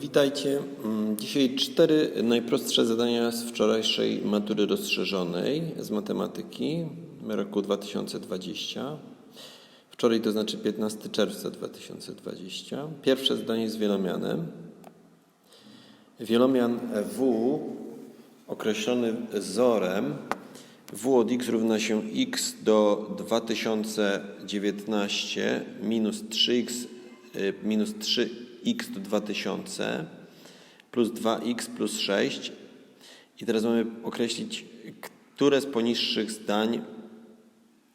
Witajcie. Mm, dzisiaj cztery najprostsze zadania z wczorajszej matury rozszerzonej z matematyki roku 2020. Wczoraj to znaczy 15 czerwca 2020. Pierwsze zadanie z wielomianem. Wielomian W określony wzorem W od x równa się x do 2019 minus 3x y, minus 3 x to 2000 plus 2x plus 6. I teraz mamy określić, które z poniższych zdań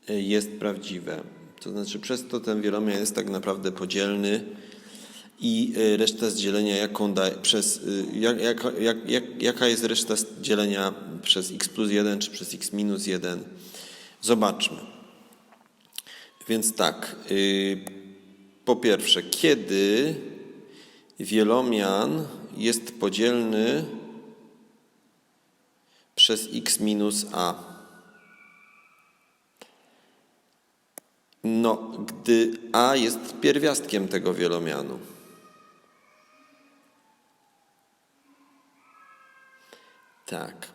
y, jest prawdziwe. To znaczy przez to ten wielomiar jest tak naprawdę podzielny i y, reszta z dzielenia jaką da, przez, y, jak, jak, jak, jaka jest reszta z dzielenia przez x plus 1 czy przez x minus 1. Zobaczmy. Więc tak, po pierwsze, kiedy wielomian jest podzielny przez x minus a? No, gdy a jest pierwiastkiem tego wielomianu. Tak.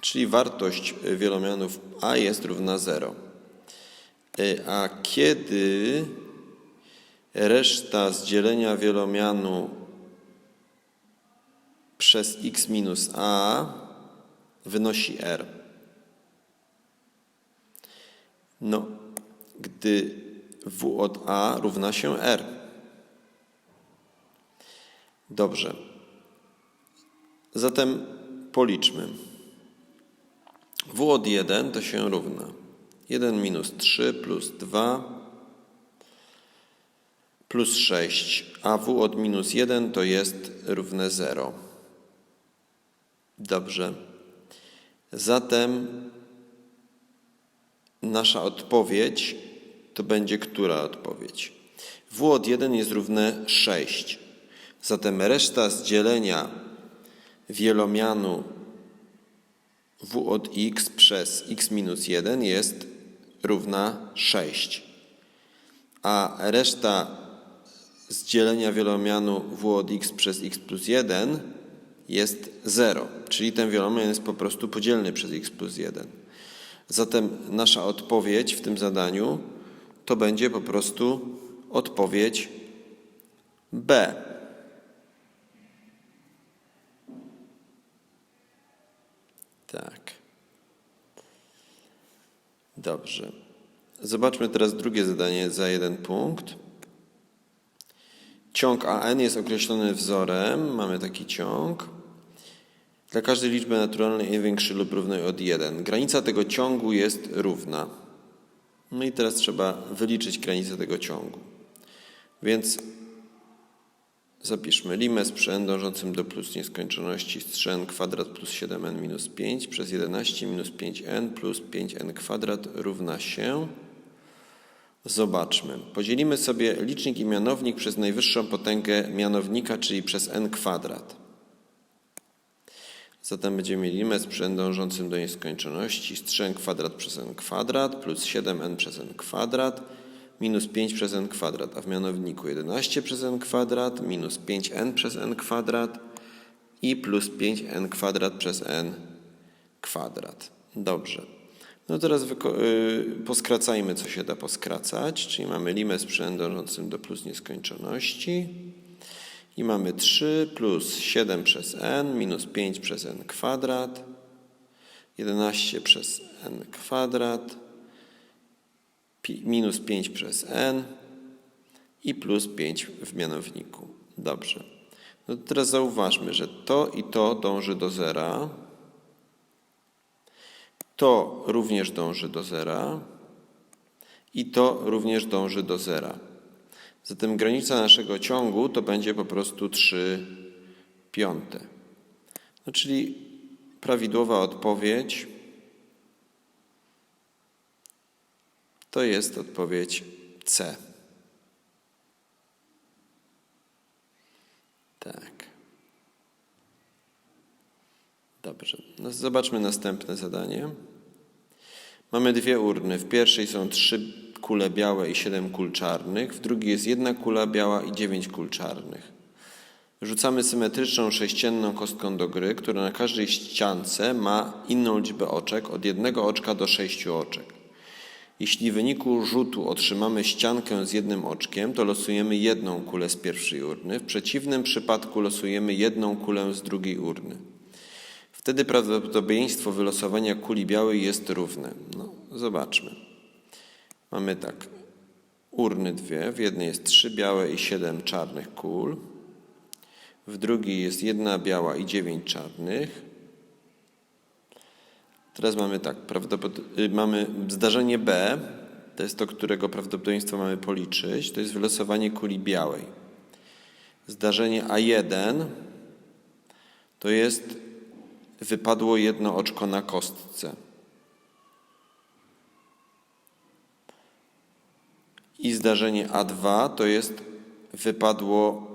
Czyli wartość wielomianów a jest równa 0. A kiedy reszta z dzielenia wielomianu przez x minus a wynosi r? No, gdy w od a równa się r. Dobrze. Zatem policzmy. W od 1 to się równa 1 minus 3 plus 2 plus 6, a w od minus 1 to jest równe 0. Dobrze. Zatem nasza odpowiedź to będzie która odpowiedź? W od 1 jest równe 6. Zatem reszta z dzielenia wielomianu w od x przez x minus 1 jest równa 6. A reszta z dzielenia wielomianu w od x przez x plus 1 jest 0. Czyli ten wielomian jest po prostu podzielny przez x plus 1. Zatem nasza odpowiedź w tym zadaniu to będzie po prostu odpowiedź B. Tak. Dobrze. Zobaczmy teraz drugie zadanie za jeden punkt. Ciąg AN jest określony wzorem. Mamy taki ciąg. Dla każdej liczby naturalnej największy lub równej od 1. Granica tego ciągu jest równa. No i teraz trzeba wyliczyć granicę tego ciągu. Więc Zapiszmy limes przy n dążącym do plus nieskończoności z 3n kwadrat plus 7n minus 5 przez 11 minus 5n plus 5n kwadrat równa się. Zobaczmy. Podzielimy sobie licznik i mianownik przez najwyższą potęgę mianownika, czyli przez n kwadrat. Zatem będziemy mieli przy n dążącym do nieskończoności z 3n kwadrat przez n kwadrat plus 7n przez n kwadrat minus 5 przez n kwadrat, a w mianowniku 11 przez n kwadrat, minus 5n przez n kwadrat i plus 5n kwadrat przez n kwadrat. Dobrze. No teraz yy, poskracajmy, co się da poskracać, czyli mamy limes przy n dążącym do plus nieskończoności i mamy 3 plus 7 przez n minus 5 przez n kwadrat, 11 przez n kwadrat, minus 5 przez n i plus 5 w mianowniku. Dobrze. No teraz zauważmy, że to i to dąży do zera. To również dąży do zera. I to również dąży do zera. Zatem granica naszego ciągu to będzie po prostu 3 piąte. No czyli prawidłowa odpowiedź To jest odpowiedź C. Tak. Dobrze. No zobaczmy następne zadanie. Mamy dwie urny. W pierwszej są trzy kule białe i siedem kul czarnych. W drugiej jest jedna kula biała i dziewięć kul czarnych. Rzucamy symetryczną sześcienną kostką do gry, która na każdej ściance ma inną liczbę oczek, od jednego oczka do sześciu oczek. Jeśli w wyniku rzutu otrzymamy ściankę z jednym oczkiem, to losujemy jedną kulę z pierwszej urny. W przeciwnym przypadku losujemy jedną kulę z drugiej urny. Wtedy prawdopodobieństwo wylosowania kuli białej jest równe. No, zobaczmy. Mamy tak. Urny dwie. W jednej jest trzy białe i siedem czarnych kul. W drugiej jest jedna biała i dziewięć czarnych. Teraz mamy tak, y, mamy zdarzenie B, to jest to, którego prawdopodobieństwo mamy policzyć, to jest wylosowanie kuli białej. Zdarzenie A1 to jest wypadło jedno oczko na kostce. I zdarzenie A2 to jest wypadło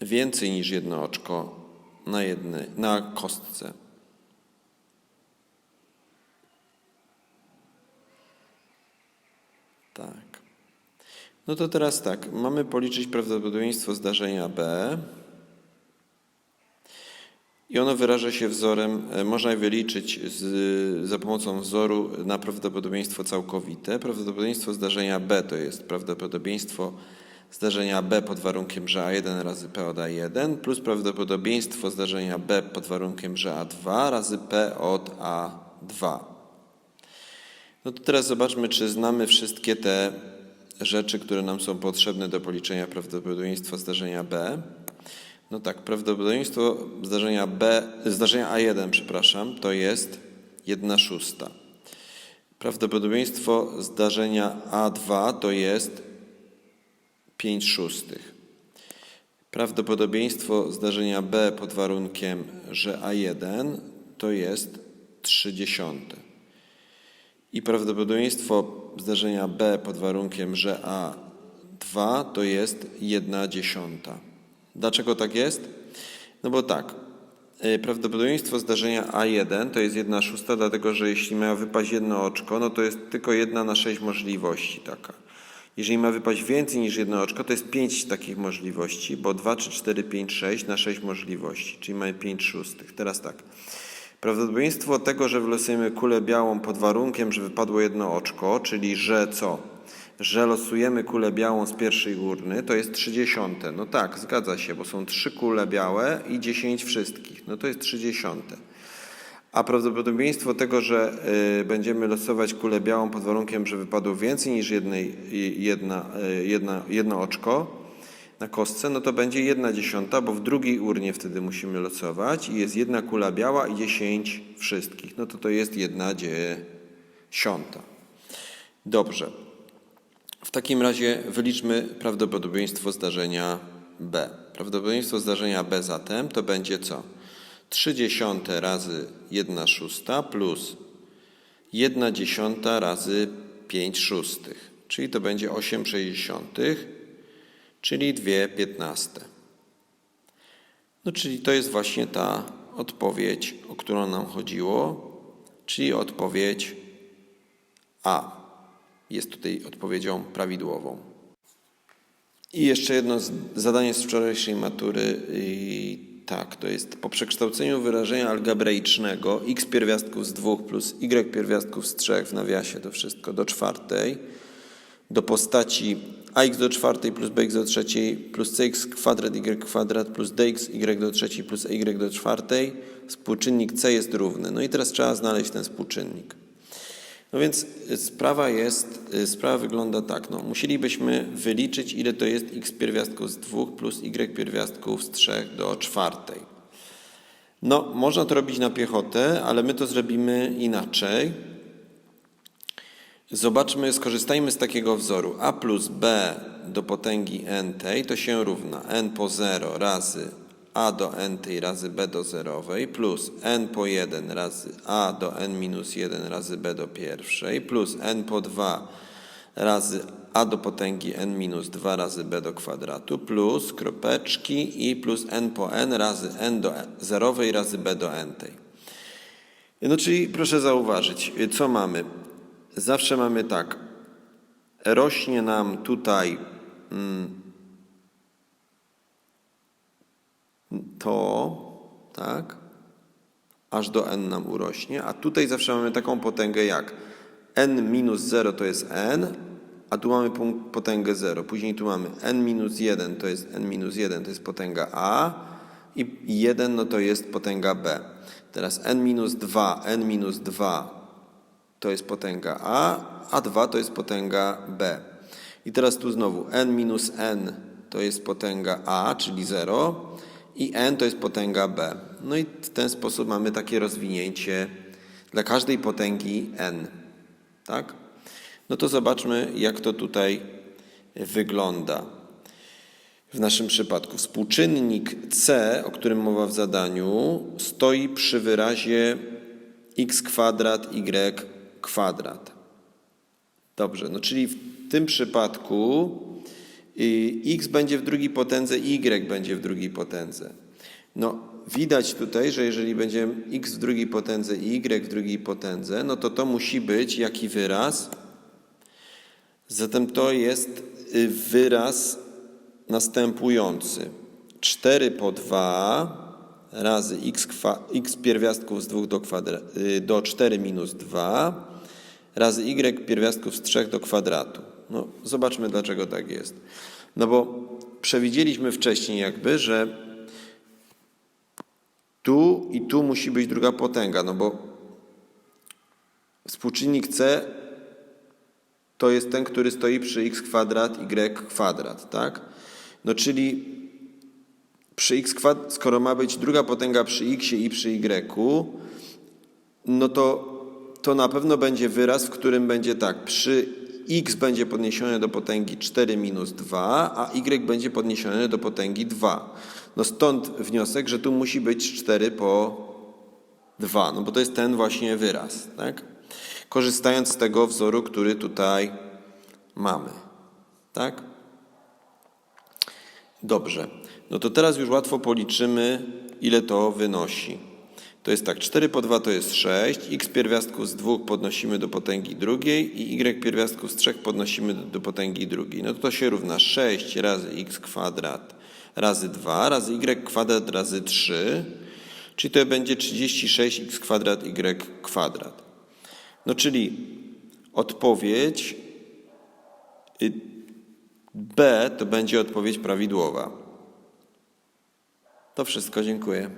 więcej niż jedno oczko na, jednej, na kostce. Tak. No to teraz tak, mamy policzyć prawdopodobieństwo zdarzenia B. I ono wyraża się wzorem, e, można je wyliczyć z, za pomocą wzoru na prawdopodobieństwo całkowite. Prawdopodobieństwo zdarzenia B to jest prawdopodobieństwo zdarzenia B pod warunkiem, że A1 razy P od A1 plus prawdopodobieństwo zdarzenia B pod warunkiem, że A2 razy P od A2. No to teraz zobaczmy, czy znamy wszystkie te rzeczy, które nam są potrzebne do policzenia prawdopodobieństwa zdarzenia B. No tak, prawdopodobieństwo zdarzenia B, zdarzenia A1, przepraszam, to jest 1 szósta. Prawdopodobieństwo zdarzenia A2 to jest 5 szóstych. Prawdopodobieństwo zdarzenia B pod warunkiem, że A1 to jest 3 dziesiąte. I prawdopodobieństwo zdarzenia B pod warunkiem, że A2 to jest 1 dziesiąta. Dlaczego tak jest? No bo tak, y, prawdopodobieństwo zdarzenia A1 to jest 1 szósta, dlatego że jeśli ma wypaść jedno oczko, no to jest tylko jedna na 6 możliwości taka. Jeżeli ma wypaść więcej niż jedno oczko, to jest 5 takich możliwości, bo 2, 3, 4, 5, 6 na 6 możliwości, czyli mamy 5 szóstych. Teraz tak. Prawdopodobieństwo tego, że wylosujemy kulę białą pod warunkiem, że wypadło jedno oczko, czyli że co? Że losujemy kulę białą z pierwszej urny, to jest 30. No tak, zgadza się, bo są trzy kule białe i 10 wszystkich. No to jest 30. A prawdopodobieństwo tego, że y, będziemy losować kulę białą pod warunkiem, że wypadło więcej niż jednej, jedna, y, jedna, jedno oczko na kostce, no to będzie jedna dziesiąta, bo w drugiej urnie wtedy musimy losować i jest jedna kula biała i 10 wszystkich. No to to jest jedna dziesiąta. Dobrze. W takim razie wyliczmy prawdopodobieństwo zdarzenia B. Prawdopodobieństwo zdarzenia B zatem to będzie co? 3 dziesiąte razy 1 szósta plus 1 dziesiąta razy 5 szóstych, czyli to będzie 8 sześćdziesiątych, czyli 2 piętnaste. No czyli to jest właśnie ta odpowiedź, o którą nam chodziło, czyli odpowiedź A. Jest tutaj odpowiedzią prawidłową. I jeszcze jedno zadanie z wczorajszej matury. I tak, to jest po przekształceniu wyrażenia algebraicznego x pierwiastków z 2 plus y pierwiastków z 3 w nawiasie to wszystko do czwartej do postaci ax do czwartej plus bx do trzeciej plus cx kwadrat y kwadrat plus dx y do trzeciej plus y do czwartej współczynnik c jest równy. No i teraz trzeba znaleźć ten współczynnik. No więc y, sprawa jest, y, sprawa wygląda tak, no musielibyśmy wyliczyć ile to jest x pierwiastków z 2 plus y pierwiastków z 3 do czwartej. No można to robić na piechotę, ale my to zrobimy inaczej. Zobaczmy, skorzystajmy z takiego wzoru. a plus b do potęgi n tej to się równa n po 0 razy a do n tej razy b do zerowej plus n po 1 razy a do n minus 1 razy b do pierwszej plus n po 2 razy a do potęgi n minus 2 razy b do kwadratu plus kropeczki i plus n po n razy n do zerowej razy b do n tej. No czyli proszę zauważyć, co mamy? Zawsze mamy tak. Rośnie nam tutaj mm, to, tak, aż do n nam urośnie, a tutaj zawsze mamy taką potęgę jak n minus 0 to jest n, a tu mamy potęgę 0. Później tu mamy n minus 1 to jest n minus 1 to jest potęga a i 1 no to jest potęga b. Teraz n minus 2, n minus 2 to jest potęga a, a 2 to jest potęga b. I teraz tu znowu n minus n to jest potęga a, czyli 0 i n to jest potęga b. No i w ten sposób mamy takie rozwinięcie dla każdej potęgi n. Tak? No to zobaczmy, jak to tutaj wygląda. W naszym przypadku współczynnik c, o którym mowa w zadaniu, stoi przy wyrazie x kwadrat y kwadrat. Dobrze, no czyli w tym przypadku x będzie w drugiej potędze, y będzie w drugiej potędze. No, widać tutaj, że jeżeli będzie x w drugiej potędze i y w drugiej potędze, no to to musi być jaki wyraz? Zatem to jest y, wyraz następujący. 4 po 2 razy x, kwa, x pierwiastków z 2 do, kwadra, y, do 4 minus 2 razy y pierwiastków z 3 do kwadratu. No, zobaczmy, dlaczego tak jest. No bo przewidzieliśmy wcześniej jakby, że tu i tu musi być druga potęga, no bo współczynnik c to jest ten, który stoi przy x kwadrat, y kwadrat, tak? No czyli przy x kwadrat, skoro ma być druga potęga przy x i przy y, no to, to na pewno będzie wyraz, w którym będzie tak, przy x będzie podniesione do potęgi 4 minus 2, a y będzie podniesione do potęgi 2. No stąd wniosek, że tu musi być 4 po 2, no bo to jest ten właśnie wyraz, tak? Korzystając z tego wzoru, który tutaj mamy, tak? Dobrze. No to teraz już łatwo policzymy, ile to wynosi. To jest tak, 4 po 2 to jest 6, x pierwiastków z 2 podnosimy do potęgi drugiej i y pierwiastków z 3 podnosimy do, do potęgi drugiej. No to to się równa 6 razy x kwadrat razy 2 razy y kwadrat razy 3, czyli to będzie 36x kwadrat y kwadrat. No czyli odpowiedź y, B to będzie odpowiedź prawidłowa. To wszystko, dziękuję.